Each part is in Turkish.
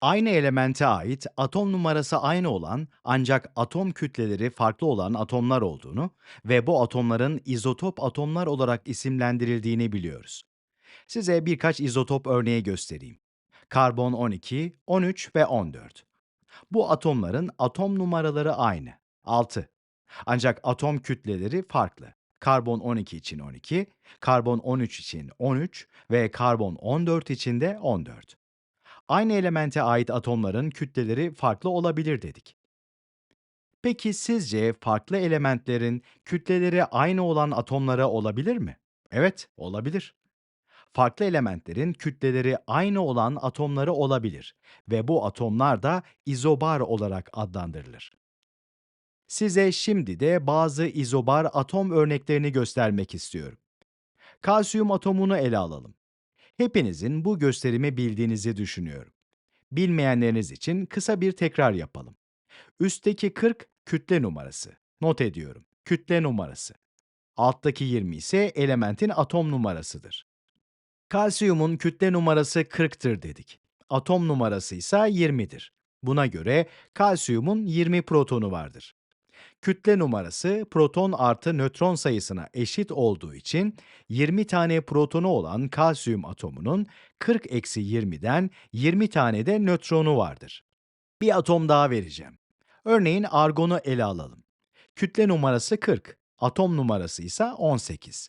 Aynı elemente ait atom numarası aynı olan ancak atom kütleleri farklı olan atomlar olduğunu ve bu atomların izotop atomlar olarak isimlendirildiğini biliyoruz. Size birkaç izotop örneği göstereyim. Karbon 12, 13 ve 14. Bu atomların atom numaraları aynı, 6. Ancak atom kütleleri farklı. Karbon 12 için 12, karbon 13 için 13 ve karbon 14 için de 14. Aynı elemente ait atomların kütleleri farklı olabilir dedik. Peki sizce farklı elementlerin kütleleri aynı olan atomlara olabilir mi? Evet, olabilir. Farklı elementlerin kütleleri aynı olan atomları olabilir ve bu atomlar da izobar olarak adlandırılır. Size şimdi de bazı izobar atom örneklerini göstermek istiyorum. Kalsiyum atomunu ele alalım. Hepinizin bu gösterimi bildiğinizi düşünüyorum. Bilmeyenleriniz için kısa bir tekrar yapalım. Üstteki 40 kütle numarası. Not ediyorum. Kütle numarası. Alttaki 20 ise elementin atom numarasıdır. Kalsiyumun kütle numarası 40'tır dedik. Atom numarası ise 20'dir. Buna göre kalsiyumun 20 protonu vardır. Kütle numarası proton artı nötron sayısına eşit olduğu için 20 tane protonu olan kalsiyum atomunun 40 eksi 20'den 20 tane de nötronu vardır. Bir atom daha vereceğim. Örneğin argonu ele alalım. Kütle numarası 40, atom numarası ise 18.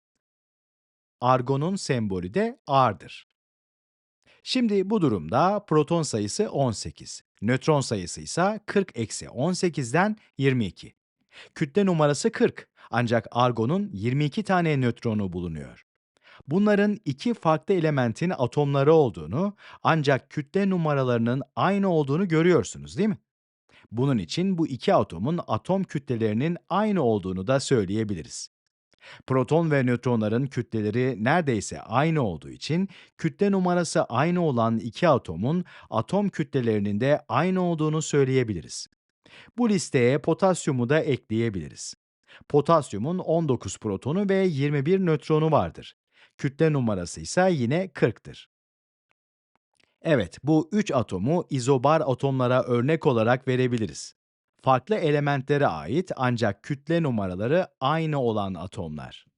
Argonun sembolü de R'dır. Şimdi bu durumda proton sayısı 18, nötron sayısı ise 40 eksi 18'den 22. Kütle numarası 40 ancak argonun 22 tane nötronu bulunuyor. Bunların iki farklı elementin atomları olduğunu ancak kütle numaralarının aynı olduğunu görüyorsunuz değil mi? Bunun için bu iki atomun atom kütlelerinin aynı olduğunu da söyleyebiliriz. Proton ve nötronların kütleleri neredeyse aynı olduğu için kütle numarası aynı olan iki atomun atom kütlelerinin de aynı olduğunu söyleyebiliriz. Bu listeye potasyumu da ekleyebiliriz. Potasyumun 19 protonu ve 21 nötronu vardır. Kütle numarası ise yine 40'tır. Evet, bu üç atomu izobar atomlara örnek olarak verebiliriz. Farklı elementlere ait ancak kütle numaraları aynı olan atomlar.